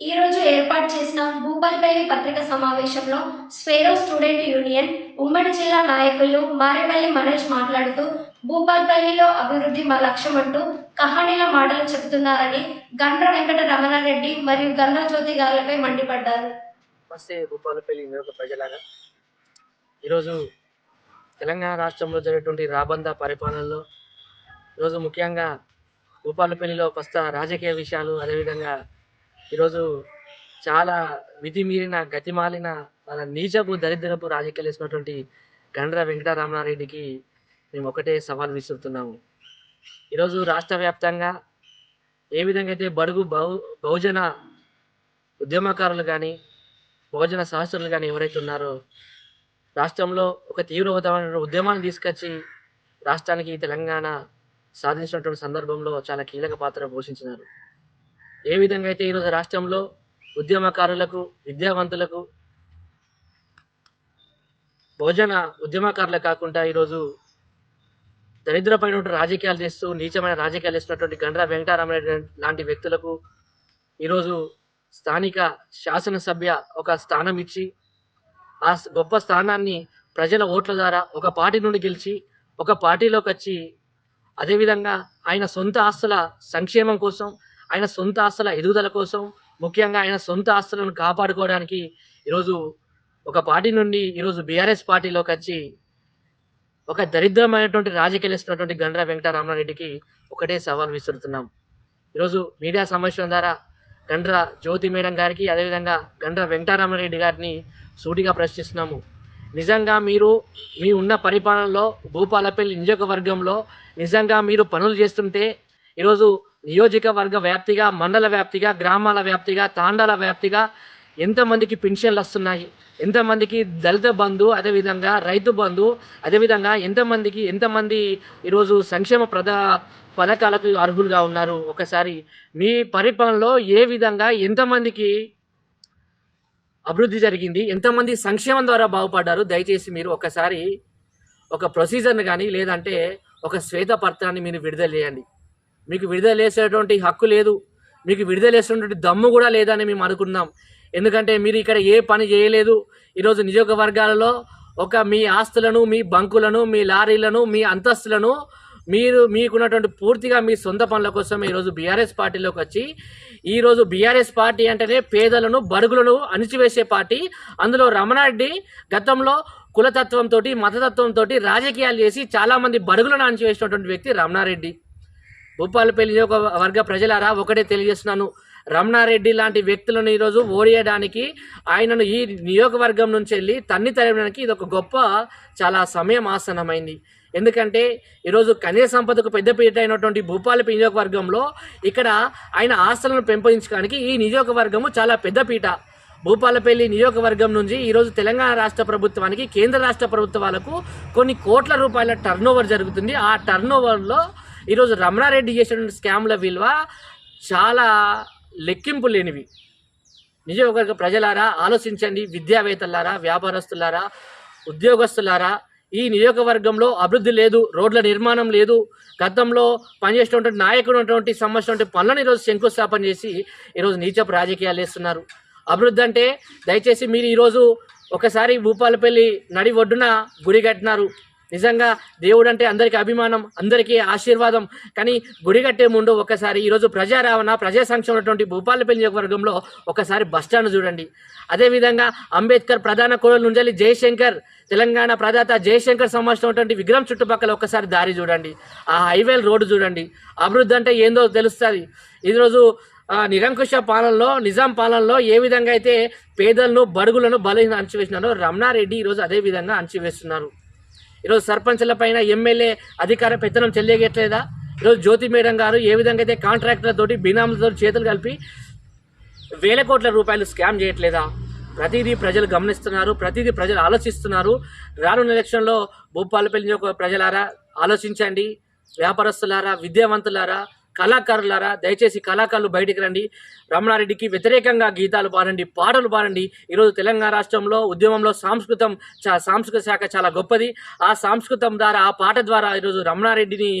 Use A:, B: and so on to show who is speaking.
A: ఈరోజు ఏర్పాటు చేసిన భూపాల్పల్లి పత్రిక సమావేశంలో స్వేరో స్టూడెంట్ యూనియన్ ఉమ్మడి జిల్లా నాయకులు మారేపల్లి మనోజ్ మాట్లాడుతూ భూపాల్పల్లిలో అభివృద్ధి మా లక్ష్యం అంటూ కహానీల మాటలు చెబుతున్నారని గండ్ర వెంకట రమణారెడ్డి మరియు గండ్ర జ్యోతి గారులపై మండిపడ్డారు.
B: నమస్తే భూపాలపల్లి ప్రజలాగా ఈరోజు తెలంగాణ రాష్ట్రంలో జరిగేటువంటి రాబంద పరిపాలనలో ఈరోజు ముఖ్యంగా భూపాలపల్లిలో ప్రస్తుత రాజకీయ విషయాలు అదేవిధంగా ఈరోజు చాలా విధిమీరిన గతిమాలిన మన నీచపు దరిద్రపు రాజకీయాలు వేసినటువంటి గండ్ర వెంకటరామారెడ్డికి మేము ఒకటే సవాల్ విసురుతున్నాము. ఈరోజు రాష్ట్ర వ్యాప్తంగా ఏ విధంగా అయితే బడుగు బహు బహుజన ఉద్యమకారులు కానీ బహుజన సహస్రులు కానీ ఎవరైతే ఉన్నారో రాష్ట్రంలో ఒక తీవ్రవతమైన ఉద్యమాన్ని తీసుకొచ్చి రాష్ట్రానికి తెలంగాణ సాధించినటువంటి సందర్భంలో చాలా కీలక పాత్ర పోషించినారు. ఏ విధంగా అయితే ఈరోజు రాష్ట్రంలో ఉద్యమకారులకు విద్యావంతులకు బహుజన ఉద్యమకారులకు కాకుండా ఈరోజు దరిద్రపైన రాజకీయాలు చేస్తూ నీచమైన రాజకీయాలు చేస్తున్నటువంటి గండ్ర వెంకటారామరెడ్డి లాంటి వ్యక్తులకు ఈరోజు స్థానిక శాసనసభ్య ఒక స్థానం ఇచ్చి ఆ గొప్ప స్థానాన్ని ప్రజల ఓట్ల ద్వారా ఒక పార్టీ నుండి గెలిచి ఒక పార్టీలోకి వచ్చి అదేవిధంగా ఆయన సొంత ఆస్తుల సంక్షేమం కోసం ఆయన సొంత ఆస్తుల ఎదుగుదల కోసం ముఖ్యంగా ఆయన సొంత ఆస్తులను కాపాడుకోవడానికి ఈరోజు ఒక పార్టీ నుండి ఈరోజు బీఆర్ఎస్ పార్టీలోకి వచ్చి ఒక దరిద్రమైనటువంటి రాజకీయాలు ఇస్తున్నటువంటి గండ్ర వెంకటరామరెడ్డికి ఒకటే సవాల్ విసురుతున్నాం. ఈరోజు మీడియా సమావేశం ద్వారా గండ్ర జ్యోతి మేడం గారికి అదేవిధంగా గండ్ర వెంకటరామరెడ్డి గారిని సూటిగా ప్రశ్నిస్తున్నాము. నిజంగా మీరు మీ ఉన్న పరిపాలనలో భూపాలపల్లి నియోజకవర్గంలో నిజంగా మీరు పనులు చేస్తుంటే ఈరోజు నియోజకవర్గ వ్యాప్తిగా మండల వ్యాప్తిగా గ్రామాల వ్యాప్తిగా తాండాల వ్యాప్తిగా ఎంతమందికి పెన్షన్లు వస్తున్నాయి? ఎంతమందికి దళిత బంధు అదేవిధంగా రైతు బంధు అదేవిధంగా ఎంతమందికి ఎంతమంది ఈరోజు సంక్షేమ ప్రద పథకాలకు అర్హులుగా ఉన్నారు? ఒకసారి మీ పరిపాలనలో ఏ విధంగా ఎంతమందికి అభివృద్ధి జరిగింది? ఎంతమంది సంక్షేమం ద్వారా బాగుపడ్డారు? దయచేసి మీరు ఒకసారి ఒక ప్రొసీజర్ని కానీ లేదంటే ఒక శ్వేతపత్రాన్ని మీరు విడుదల చేయండి. మీకు విడుదలేసేటువంటి హక్కు లేదు. మీకు విడుదలేసేటువంటి దమ్ము కూడా లేదని మేము అనుకున్నాం ఎందుకంటే మీరు ఇక్కడ ఏ పని చేయలేదు. ఈరోజు నియోజకవర్గాలలో ఒక మీ ఆస్తులను మీ బంకులను మీ లారీలను మీ అంతస్తులను మీరు మీకున్నటువంటి పూర్తిగా మీ సొంత పనుల కోసం ఈరోజు బీఆర్ఎస్ పార్టీలోకి వచ్చి ఈరోజు బీఆర్ఎస్ పార్టీ అంటేనే పేదలను బరుగులను అణిచివేసే పార్టీ. అందులో రమణారెడ్డి గతంలో కులతత్వంతో మతతత్వంతో రాజకీయాలు చేసి చాలామంది బరుగులను అణిచివేసినటువంటి వ్యక్తి రమణారెడ్డి భూపాలపల్లి నియోజకవర్గ ప్రజలారా ఒకటే తెలియజేస్తున్నాను. రమణారెడ్డి లాంటి వ్యక్తులను ఈరోజు ఓడియడానికి ఆయనను ఈ నియోజకవర్గం నుంచి వెళ్ళి తన్ని తరవడానికి ఇది ఒక గొప్ప చాలా సమయం ఆసనమైంది. ఎందుకంటే ఈరోజు ఖనిజ సంపదకు పెద్దపీట అయినటువంటి భూపాలపల్లి నియోజకవర్గంలో ఇక్కడ ఆయన ఆస్తులను పెంపొందించడానికి ఈ నియోజకవర్గము చాలా పెద్దపీట భూపాలపల్లి నియోజకవర్గం నుంచి ఈరోజు తెలంగాణ రాష్ట్ర ప్రభుత్వానికి కేంద్ర రాష్ట్ర ప్రభుత్వాలకు కొన్ని కోట్ల రూపాయల టర్న్ జరుగుతుంది. ఆ టర్నోవర్లో ఈరోజు రమణారెడ్డి చేసినటువంటి స్కామ్ల విలువ చాలా లెక్కింపు లేనివి. నియోజకవర్గ ప్రజలారా ఆలోచించండి. విద్యావేత్తలారా వ్యాపారస్తులారా ఉద్యోగస్తులారా ఈ నియోజకవర్గంలో అభివృద్ధి లేదు రోడ్ల నిర్మాణం లేదు. గతంలో పనిచేసినటువంటి నాయకుడు ఉన్నటువంటి సంబంధించినటువంటి పనులను ఈరోజు శంకుస్థాపన చేసి ఈరోజు నీచపు రాజకీయాలు వేస్తున్నారు అభివృద్ధి అంటే దయచేసి మీరు ఈరోజు ఒకసారి భూపాలపల్లి నడి ఒడ్డున గుడి కట్టినారు. నిజంగా దేవుడు అంటే అందరికీ అభిమానం అందరికీ ఆశీర్వాదం. కానీ గుడి కట్టే ముందు ఒకసారి ఈరోజు ప్రజా రావణ ప్రజా సంక్షేమం ఉన్నటువంటి భూపాలపల్లి నియోజకవర్గంలో ఒకసారి బస్టాండ్ చూడండి. అదేవిధంగా అంబేద్కర్ ప్రధాన కోడలు నుంజలి జయశంకర్ తెలంగాణ ప్రదాత జయశంకర్ సంబంధించినటువంటి విగ్రహం చుట్టుపక్కల ఒకసారి దారి చూడండి. ఆ హైవే రోడ్డు చూడండి. అభివృద్ధి అంటే ఏందో తెలుస్తుంది. ఈరోజు నిరంకుశ పాలనలో నిజాం పాలనలో ఏ విధంగా అయితే పేదలను బడుగులను బలహీన అణచివేసినారో రమణారెడ్డి ఈరోజు అదే విధంగా అణచివేస్తున్నారు. ఈరోజు సర్పంచ్ల పైన ఎమ్మెల్యే అధికార పెత్తనం చెల్లియట్లేదా? ఈరోజు జ్యోతి మేడం గారు ఏ విధంగా అయితే కాంట్రాక్టర్లతోటి బినాములతో చేతులు కలిపి వేల కోట్ల రూపాయలు స్కామ్ చేయట్లేదా? ప్రతిదీ ప్రజలు గమనిస్తున్నారు ప్రతిదీ ప్రజలు ఆలోచిస్తున్నారు. రానున్న ఎలక్షన్లో భూపాలపల్లి ప్రజలారా ఆలోచించండి. వ్యాపారస్తులారా విద్యావంతులారా కళాకారులారా దయచేసి కళాకారులు బయటికి రండి. రమణారెడ్డికి వ్యతిరేకంగా గీతాలు పాడండి పాటలు పాడండి. ఈరోజు తెలంగాణ రాష్ట్రంలో ఉద్యమంలో సాంస్కృతం చా సాంస్కృతిక శాఖ చాలా గొప్పది. ఆ సాంస్కృతం ద్వారా ఆ పాట ద్వారా ఈరోజు రమణారెడ్డిని